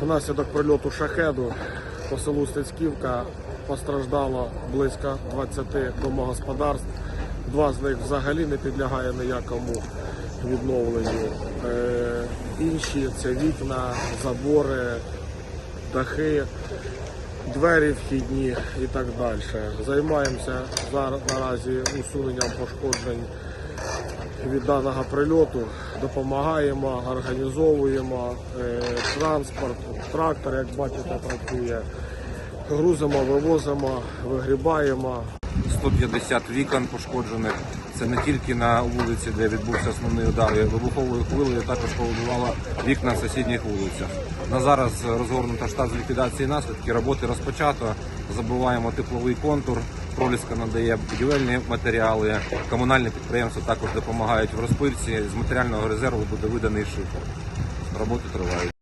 Внаслідок прильоту шахеду по селу Стецьківка постраждало близько 20 домогосподарств. Два з них взагалі не підлягає ніякому відновленню. Е, інші це вікна, забори, дахи, двері вхідні і так далі. Займаємося зараз наразі усуненням пошкоджень від даного прильоту. Допомагаємо, організовуємо е, транспорт, трактор, як бачите, працює. Грузимо, вивозимо, вигрібаємо. 150 вікон пошкоджених. Це не тільки на вулиці, де відбувся основний удар. Вибуховою хвилею також повибивало вікна в сусідніх вулицях. На зараз розгорнуто штат з ліквідації наслідків. Роботи розпочато. Забуваємо тепловий контур. Проліска надає будівельні матеріали. Комунальні підприємства також допомагають в розпильці. З матеріального резерву буде виданий шифер. Роботи тривають.